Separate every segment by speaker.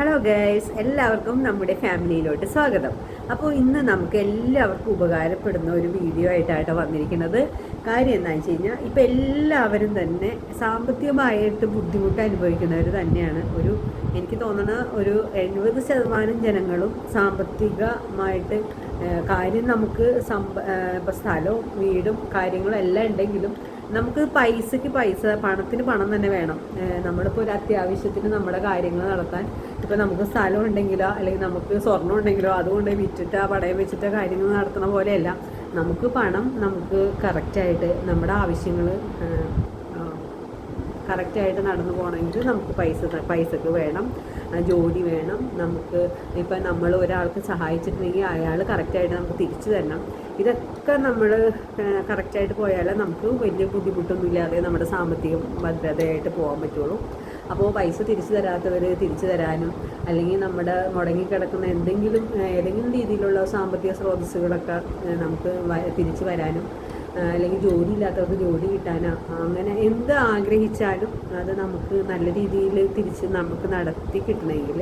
Speaker 1: Hello guys എല്ലാവർക്കും നമ്മുടെ ഫാമിലിയിലോട്ട് സ്വാഗതം. അപ്പോൾ ഇന്ന് നമുക്ക് എല്ലാവർക്കും ഉപകാരപ്പെടുന്ന ഒരു വീഡിയോ ആയിട്ടാണ് വന്നിരിക്കുന്നത്. കാര്യം എന്താണെന്ന് വെച്ച് കഴിഞ്ഞാൽ ഇപ്പം എല്ലാവരും തന്നെ സാമ്പത്തികമായിട്ട് ബുദ്ധിമുട്ട് അനുഭവിക്കുന്നവർ തന്നെയാണ്. ഒരു എനിക്ക് തോന്നുന്ന ഒരു എഴുപത് ശതമാനം ജനങ്ങളും സാമ്പത്തികമായിട്ട് കാര്യം നമുക്ക് സമ്പ സ്ഥലവും വീടും കാര്യങ്ങളും എല്ലാം ഉണ്ടെങ്കിലും നമുക്ക് പൈസക്ക് പൈസ പണത്തിന് പണം തന്നെ വേണം. നമ്മളിപ്പോൾ ഒരു അത്യാവശ്യത്തിന് നമ്മുടെ കാര്യങ്ങൾ നടത്താൻ. ഇപ്പം നമുക്ക് സ്ഥലം ഉണ്ടെങ്കിലോ അല്ലെങ്കിൽ നമുക്ക് സ്വർണം ഉണ്ടെങ്കിലോ അതുകൊണ്ട് വിറ്റിട്ട് പടയം വെച്ചിട്ട് കാര്യങ്ങൾ നടത്തുന്ന പോലെയല്ല. നമുക്ക് പണം നമുക്ക് കറക്റ്റായിട്ട് നമ്മുടെ ആവശ്യങ്ങൾ കറക്റ്റായിട്ട് നടന്നു പോകണമെങ്കിൽ നമുക്ക് പൈസ പൈസക്ക് വേണം ജോലി വേണം നമുക്ക് ഇപ്പം നമ്മൾ ഒരാൾക്ക് സഹായിച്ചിട്ടുണ്ടെങ്കിൽ അയാൾ കറക്റ്റായിട്ട് നമുക്ക് തിരിച്ചു തരണം. ഇതൊക്കെ നമ്മൾ കറക്റ്റായിട്ട് പോയാലേ നമുക്ക് വലിയ ബുദ്ധിമുട്ടൊന്നും ഇല്ലാതെ നമ്മുടെ സാമ്പത്തിക ഭദ്രതയായിട്ട് പോകാൻ പറ്റുള്ളൂ. അപ്പോൾ പൈസ തിരിച്ചു തരാത്തവർ തിരിച്ചു തരാനും അല്ലെങ്കിൽ നമ്മുടെ മുടങ്ങിക്കിടക്കുന്ന എന്തെങ്കിലും ഏതെങ്കിലും രീതിയിലുള്ള സാമ്പത്തിക സ്രോതസ്സുകളൊക്കെ നമുക്ക് തിരിച്ചു വരാനും അല്ലെങ്കിൽ ജോലി ഇല്ലാത്തവർക്ക് ജോലി കിട്ടാനോ. അങ്ങനെ എന്ത് ആഗ്രഹിച്ചാലും അത് നമുക്ക് നല്ല രീതിയിൽ തിരിച്ച് നമുക്ക് നടത്തി കിട്ടണമെങ്കിൽ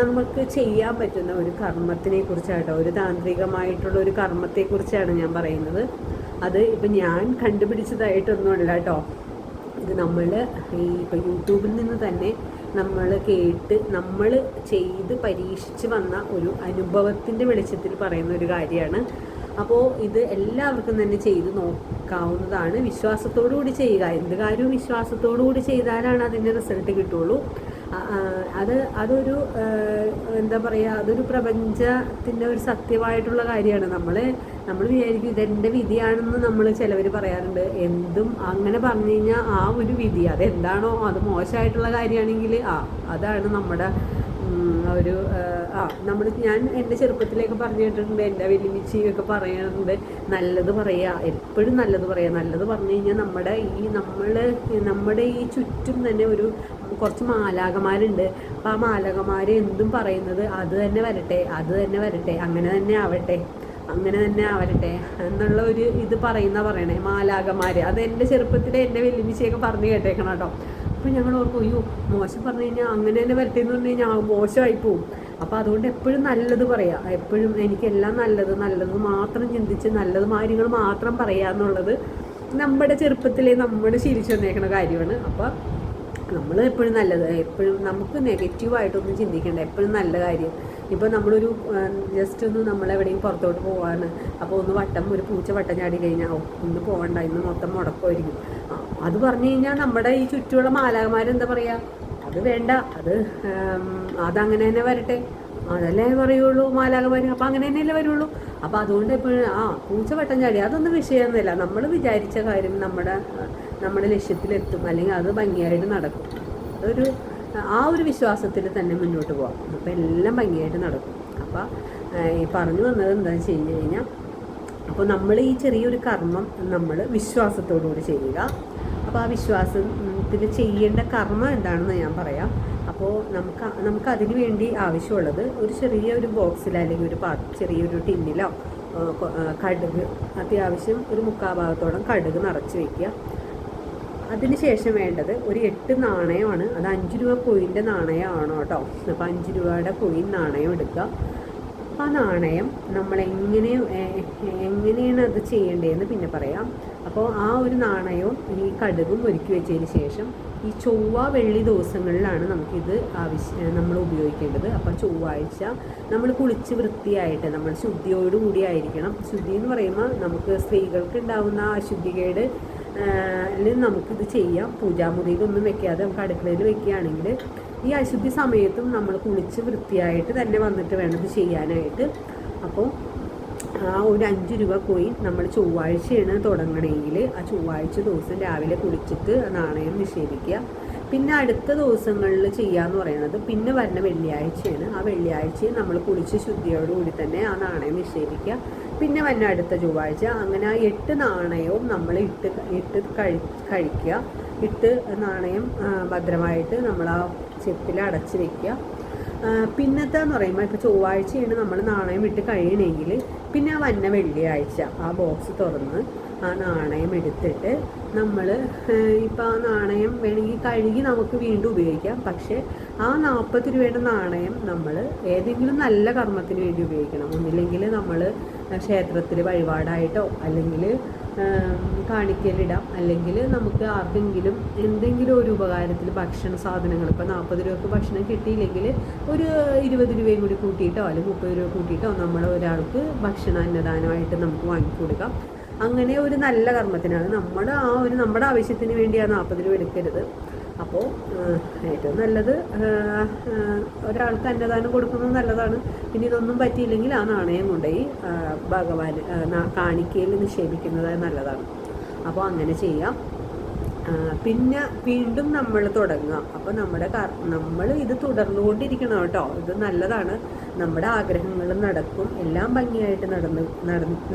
Speaker 1: നമുക്ക് ചെയ്യാൻ പറ്റുന്ന ഒരു കർമ്മത്തിനെ കുറിച്ചാട്ടോ ഒരു താന്ത്രികമായിട്ടുള്ള ഒരു കർമ്മത്തെക്കുറിച്ചാണ് ഞാൻ പറയുന്നത്. അത് ഇപ്പം ഞാൻ കണ്ടുപിടിച്ചതായിട്ടൊന്നുമല്ല കേട്ടോ. ഇത് നമ്മൾ ഈ ഇപ്പം യൂട്യൂബിൽ നിന്ന് തന്നെ നമ്മൾ കേട്ട് നമ്മൾ ചെയ്ത് പരീക്ഷിച്ച് വന്ന ഒരു അനുഭവത്തിന്റെ വെളിച്ചത്തിൽ പറയുന്ന ഒരു കാര്യമാണ്. അപ്പോൾ ഇത് എല്ലാവർക്കും തന്നെ ചെയ്ത് നോക്കാവുന്നതാണ്. വിശ്വാസത്തോടു കൂടി ചെയ്യുക. എന്ത് കാര്യവും വിശ്വാസത്തോടു കൂടി ചെയ്താലാണ് അതിന്റെ റിസൾട്ട് കിട്ടുള്ളൂ. അത് അതൊരു എന്താ പറയുക അതൊരു പ്രപഞ്ചത്തിന്റെ ഒരു സത്യമായിട്ടുള്ള കാര്യമാണ്. നമ്മൾ നമ്മൾ വിചാരിക്കും ഇതെന്റെ വിധിയാണെന്ന് നമ്മൾ ചിലവർ പറയാറുണ്ട്. എന്തും അങ്ങനെ പറഞ്ഞു കഴിഞ്ഞാൽ ആ ഒരു വിധി അതെന്താണോ അത് മോശമായിട്ടുള്ള കാര്യമാണെങ്കിൽ ആ അതാണ് നമ്മുടെ ഒരു ആ, നമ്മൾ ഞാൻ എന്റെ ചെറുപ്പത്തിലേക്ക് പറഞ്ഞു കേട്ടിട്ടുണ്ട് എന്റെ വലിയമിച്ചിയൊക്കെ പറയാറുണ്ട് നല്ലത് പറയുക എപ്പോഴും നല്ലത് പറയുക നല്ലത് പറഞ്ഞു കഴിഞ്ഞാൽ നമ്മുടെ ഈ നമ്മൾ നമ്മുടെ ഈ ചുറ്റും തന്നെ ഒരു കുറച്ച് മാലാകമാരുണ്ട് അപ്പം ആ മാലാകമാർ എന്തും പറയുന്നത് അത് തന്നെ വരട്ടെ അത് തന്നെ വരട്ടെ അങ്ങനെ തന്നെ ആവട്ടെ അങ്ങനെ തന്നെ ആവരട്ടെ എന്നുള്ള ഒരു ഇത് പറയുന്ന പറയണേ മാലാകമാർ അത് എന്റെ ചെറുപ്പത്തിൽ എന്റെ വെല്ലുമിച്ചയൊക്കെ പറഞ്ഞു കേട്ടേക്കണം കേട്ടോ. അപ്പോൾ ഞങ്ങൾ ഓർക്കും അയ്യോ മോശം പറഞ്ഞു കഴിഞ്ഞാൽ അങ്ങനെ തന്നെ വരട്ടെ പറഞ്ഞു കഴിഞ്ഞാൽ മോശമായി പോവും. അപ്പോൾ അതുകൊണ്ട് എപ്പോഴും നല്ലത് പറയാം. എപ്പോഴും എനിക്കെല്ലാം നല്ലത് നല്ലത് മാത്രം ചിന്തിച്ച് നല്ലത് കാര്യങ്ങൾ മാത്രം പറയുക എന്നുള്ളത് നമ്മുടെ ചെറുപ്പത്തിലെ നമ്മൾ ശീലിച്ചു വന്നേക്കുന്ന കാര്യമാണ്. അപ്പോൾ നമ്മൾ എപ്പോഴും നല്ലത് എപ്പോഴും നമുക്ക് നെഗറ്റീവായിട്ടൊന്നും ചിന്തിക്കേണ്ട എപ്പോഴും നല്ല കാര്യം. ഇപ്പോൾ നമ്മളൊരു ജസ്റ്റ് ഒന്ന് നമ്മളെവിടെയും പുറത്തോട്ട് പോവാണ്. അപ്പോൾ ഒന്ന് വട്ടം ഒരു പൂച്ച വട്ടം ചാടി കഴിഞ്ഞാൽ ഒന്ന് പോകണ്ട ഇന്ന് മൊത്തം മുടക്കമായിരിക്കും അത് പറഞ്ഞു കഴിഞ്ഞാൽ നമ്മുടെ ഈ ചുറ്റുമുള്ള മാലാകന്മാരെന്താ പറയുക അത് വേണ്ട അത് അതങ്ങനെ തന്നെ വരട്ടെ. അതല്ലേ പറയുള്ളൂ മാലാകമാര് അപ്പം അങ്ങനെ തന്നെയല്ലേ വരുള്ളൂ. അപ്പം അതുകൊണ്ട് എപ്പോഴും ആ പൂച്ച വട്ടം ചാടി അതൊന്നും വിഷയമൊന്നുമില്ല. നമ്മൾ വിചാരിച്ച കാര്യം നമ്മുടെ നമ്മുടെ ലക്ഷ്യത്തിലെത്തും. അല്ലെങ്കിൽ അത് ഭംഗിയായിട്ട് നടക്കും. അതൊരു ആ ഒരു വിശ്വാസത്തിൽ തന്നെ മുന്നോട്ട് പോകാം അപ്പം എല്ലാം ഭംഗിയായിട്ട് നടക്കും. അപ്പോൾ ഈ പറഞ്ഞു വന്നത് എന്താണെന്ന് വെച്ച് കഴിഞ്ഞ് കഴിഞ്ഞാൽ അപ്പോൾ നമ്മൾ ഈ ചെറിയൊരു കർമ്മം നമ്മൾ വിശ്വാസത്തോടുകൂടി ചെയ്യുക. അപ്പോൾ ആ വിശ്വാസത്തിൽ ചെയ്യേണ്ട കർമ്മം എന്താണെന്ന് ഞാൻ പറയാം. അപ്പോൾ നമുക്ക് നമുക്ക് അതിന് വേണ്ടി ആവശ്യമുള്ളത് ഒരു ചെറിയ ഒരു ബോക്സിൽ അല്ലെങ്കിൽ ഒരു പാ ചെറിയൊരു ടിന്നിലോ കടുക് അത്യാവശ്യം ഒരു മുക്കാഭാഗത്തോളം കടുക് നിറച്ച് വയ്ക്കുക അതിനുശേഷം വേണ്ടത് ഒരു എട്ട് നാണയമാണ്. അത് അഞ്ച് രൂപ കോയിന്റെ നാണയമാണോ കേട്ടോ അപ്പോൾ അഞ്ച് രൂപയുടെ കോയിൻ നാണയം എടുക്കുക ആ നാണയം നമ്മൾ എങ്ങനെ എങ്ങനെയാണ് അത് ചെയ്യേണ്ടതെന്ന് പിന്നെ പറയാം. അപ്പോൾ ആ ഒരു നാണയവും ഈ കടുകും ഒരുക്കി വെച്ചതിന് ശേഷം ഈ ചൊവ്വ വെള്ളി ദിവസങ്ങളിലാണ് നമുക്കിത് ആവശ്യം നമ്മൾ ഉപയോഗിക്കേണ്ടത്. അപ്പോൾ ചൊവ്വാഴ്ച നമ്മൾ കുളിച്ച് വൃത്തിയായിട്ട് നമ്മൾ ശുദ്ധിയോടുകൂടി ആയിരിക്കണം. ശുദ്ധി എന്ന് പറയുമ്പോൾ നമുക്ക് സ്ത്രീകൾക്ക് ഉണ്ടാകുന്ന അശുദ്ധികേട് നമുക്കിത് ചെയ്യാം. പൂജാമുറിയിലൊന്നും വെക്കാതെ നമുക്ക് അടുക്കളയിൽ വെക്കുകയാണെങ്കിൽ ഈ അശുദ്ധി സമയത്തും നമ്മൾ കുളിച്ച് വൃത്തിയായിട്ട് തന്നെ വന്നിട്ട് വേണം ഇത് ചെയ്യാനായിട്ട്. അപ്പോൾ ആ ഒരു അഞ്ച് രൂപ കോയിൻ നമ്മൾ ചൊവ്വാഴ്ചയാണ് തുടങ്ങണമെങ്കിൽ ആ ചൊവ്വാഴ്ച ദിവസം രാവിലെ കുളിച്ചിട്ട് നാണയം നിഷേധിക്കുക. പിന്നെ അടുത്ത ദിവസങ്ങളിൽ ചെയ്യാന്ന് പറയുന്നത് പിന്നെ വരുന്ന വെള്ളിയാഴ്ചയാണ്. ആ വെള്ളിയാഴ്ച നമ്മൾ കുളിച്ച് ശുദ്ധിയോടുകൂടി തന്നെ ആ നാണയം നിക്ഷേപിക്കുക. പിന്നെ വരുന്ന അടുത്ത ചൊവ്വാഴ്ച അങ്ങനെ ആ എട്ട് നാണയവും നമ്മൾ ഇട്ട് ഇട്ട് കഴി കഴിക്കുക. ഇട്ട് നാണയം ഭദ്രമായിട്ട് നമ്മൾ ആ ചെപ്പിൽ അടച്ച് വെക്കുക. പിന്നത്തെ എന്ന് പറയുമ്പോൾ ഇപ്പോൾ ചൊവ്വാഴ്ചയാണ് നമ്മൾ നാണയം ഇട്ട് കഴിയണമെങ്കിൽ പിന്നെ ആ വന്ന വെള്ളിയാഴ്ച ആ ബോക്സ് തുറന്ന് ആ നാണയം എടുത്തിട്ട് നമ്മൾ ഇപ്പോൾ ആ നാണയം വേണമെങ്കിൽ കഴുകി നമുക്ക് വീണ്ടും ഉപയോഗിക്കാം. പക്ഷേ ആ നാൽപ്പത് രൂപയുടെ നാണയം നമ്മൾ ഏതെങ്കിലും നല്ല കർമ്മത്തിന് വേണ്ടി ഉപയോഗിക്കണം. ഒന്നില്ലെങ്കിൽ നമ്മൾ ക്ഷേത്രത്തിൽ വഴിപാടായിട്ടോ അല്ലെങ്കിൽ കാണിക്കലിടാം. അല്ലെങ്കിൽ നമുക്ക് ആർക്കെങ്കിലും എന്തെങ്കിലും ഒരു ഉപകാരത്തിൽ ഭക്ഷണ സാധനങ്ങൾ ഇപ്പോൾ നാൽപ്പത് രൂപക്ക് ഭക്ഷണം കിട്ടിയില്ലെങ്കിൽ ഒരു ഇരുപത് രൂപയും കൂടി കൂട്ടിയിട്ടോ അല്ലെങ്കിൽ മുപ്പത് രൂപ കൂട്ടിയിട്ടോ നമ്മൾ ഒരാൾക്ക് ഭക്ഷണ അന്നദാനമായിട്ട് നമുക്ക് വാങ്ങിക്കൊടുക്കാം. അങ്ങനെ ഒരു നല്ല കർമ്മത്തിനാണ്. നമ്മുടെ ആ ഒരു നമ്മുടെ ആവശ്യത്തിന് വേണ്ടി ആ നാൽപ്പത് രൂപ എടുക്കരുത്. അപ്പോൾ ഏറ്റവും നല്ലത് ഒരാൾക്ക് അന്നദാനം കൊടുക്കുന്നത് നല്ലതാണ്. പിന്നെ ഇതൊന്നും പറ്റിയില്ലെങ്കിൽ ആ നാണയം കൊണ്ടുപോയി ഭഗവാൻ കാണിക്കയിൽ നിക്ഷേപിക്കുന്നത് നല്ലതാണ്. അപ്പോൾ അങ്ങനെ ചെയ്യാം. പിന്നെ വീണ്ടും നമ്മൾ തുടങ്ങുക. അപ്പോൾ നമ്മുടെ നമ്മൾ ഇത് തുടർന്നുകൊണ്ടിരിക്കണം കേട്ടോ. ഇത് നല്ലതാണ്. നമ്മുടെ ആഗ്രഹങ്ങൾ നടക്കും. എല്ലാം ഭംഗിയായിട്ട് നടന്ന്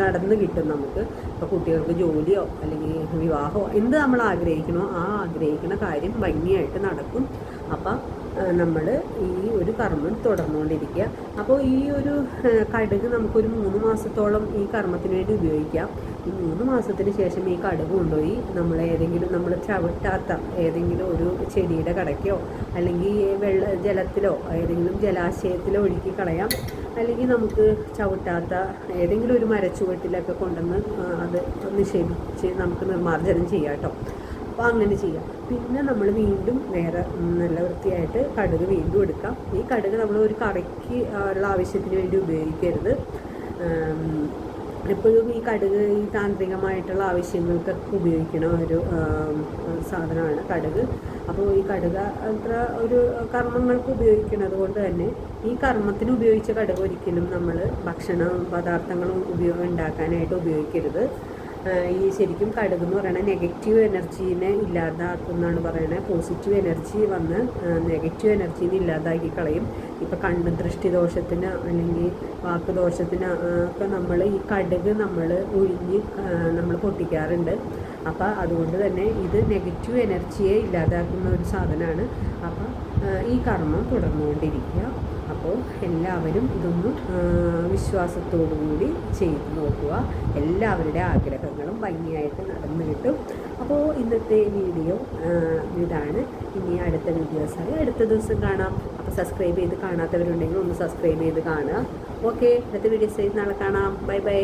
Speaker 1: നടന്ന് കിട്ടും നമുക്ക്. ഇപ്പോൾ കുട്ടികൾക്ക് ജോലിയോ അല്ലെങ്കിൽ വിവാഹമോ എന്ത് നമ്മൾ ആഗ്രഹിക്കണോ ആ ആഗ്രഹിക്കുന്ന കാര്യം ഭംഗിയായിട്ട് നടക്കും. അപ്പം നമ്മൾ ഈ ഒരു കർമ്മം തുടർന്നുകൊണ്ടിരിക്കുക. അപ്പോൾ ഈ ഒരു കടുക് നമുക്കൊരു മൂന്ന് മാസത്തോളം ഈ കർമ്മത്തിന് വേണ്ടി ഉപയോഗിക്കാം. ഈ മൂന്ന് മാസത്തിന് ശേഷം ഈ കടുക് കൊണ്ടുപോയി. നമ്മൾ ഏതെങ്കിലും നമ്മൾ ചവിട്ടാത്ത ഏതെങ്കിലും ഒരു ചെടിയുടെ കടയ്ക്കോ അല്ലെങ്കിൽ വെള്ള ജലത്തിലോ ഏതെങ്കിലും ജലാശയത്തിലോ ഒഴുക്കി കളയാം. അല്ലെങ്കിൽ നമുക്ക് ചവിട്ടാത്ത ഏതെങ്കിലും ഒരു മരച്ചുവട്ടിലൊക്കെ കൊണ്ടുവന്ന് അത് നിക്ഷേപിച്ച് നമുക്ക് നിർമ്മാർജനം ചെയ്യാം കേട്ടോ. അപ്പോൾ അങ്ങനെ ചെയ്യാം. പിന്നെ നമ്മൾ വീണ്ടും വേറെ നല്ല വൃത്തിയായിട്ട് കടുക് വീണ്ടും എടുക്കാം. ഈ കടുക് നമ്മൾ ഒരു കറിക്ക് ഉള്ള ആവശ്യത്തിന് വേണ്ടി ഉപയോഗിക്കരുത്. എപ്പോഴും ഈ കടുക് ഈ താന്ത്രികമായിട്ടുള്ള ആവശ്യങ്ങൾക്കൊക്കെ ഉപയോഗിക്കണ ഒരു സാധനമാണ് കടുക്. അപ്പോൾ ഈ കടുക് അത്ര ഒരു കർമ്മങ്ങൾക്ക് ഉപയോഗിക്കുന്നത് കൊണ്ട് തന്നെ ഈ കർമ്മത്തിന് ഉപയോഗിച്ച കടുക് ഒരിക്കലും നമ്മൾ ഭക്ഷണ പദാർത്ഥങ്ങളും ഉപയോഗം ഉണ്ടാക്കാനായിട്ട് ഉപയോഗിക്കരുത്. ഈ ശരിക്കും കടുക് എന്ന് പറയുന്നത് നെഗറ്റീവ് എനർജീനെ ഇല്ലാതാക്കുമെന്നാണ് പറയുന്നത്. പോസിറ്റീവ് എനർജി വന്ന് നെഗറ്റീവ് എനർജീനെ ഇല്ലാതാക്കി കളയും. ഇപ്പം കണ്ണ് ദൃഷ്ടി ദൃഷ്ടിദോഷത്തിന് അല്ലെങ്കിൽ വാക്ക് ദോഷത്തിന് ഒക്കെ നമ്മൾ ഈ കടുക് നമ്മൾ ഒഴിഞ്ഞ് നമ്മൾ പൊട്ടിക്കാറുണ്ട്. അപ്പോൾ അതുകൊണ്ട് തന്നെ ഇത് നെഗറ്റീവ് എനർജിയെ ഇല്ലാതാക്കുന്ന ഒരു സാധനമാണ്. അപ്പോൾ ഈ കർമ്മം തുടർന്നുകൊണ്ടിരിക്കുക. അപ്പോൾ എല്ലാവരും ഇതൊന്ന് വിശ്വാസത്തോടു കൂടി ചെയ്ത് നോക്കുക. എല്ലാവരുടെ ആഗ്രഹങ്ങളും ഭംഗിയായിട്ട് നടന്നു കിട്ടും. അപ്പോൾ ഇന്നത്തെ വീഡിയോ ഇതാണ്. ഇനി അടുത്ത വീഡിയോസായി അടുത്ത ദിവസം കാണാം. അപ്പോൾ സബ്സ്ക്രൈബ് ചെയ്ത് കാണാത്തവരുണ്ടെങ്കിൽ ഒന്ന് സബ്സ്ക്രൈബ് ചെയ്ത് കാണുക. ഓക്കെ അടുത്ത വീഡിയോസ് നാളെ കാണാം. Bye bye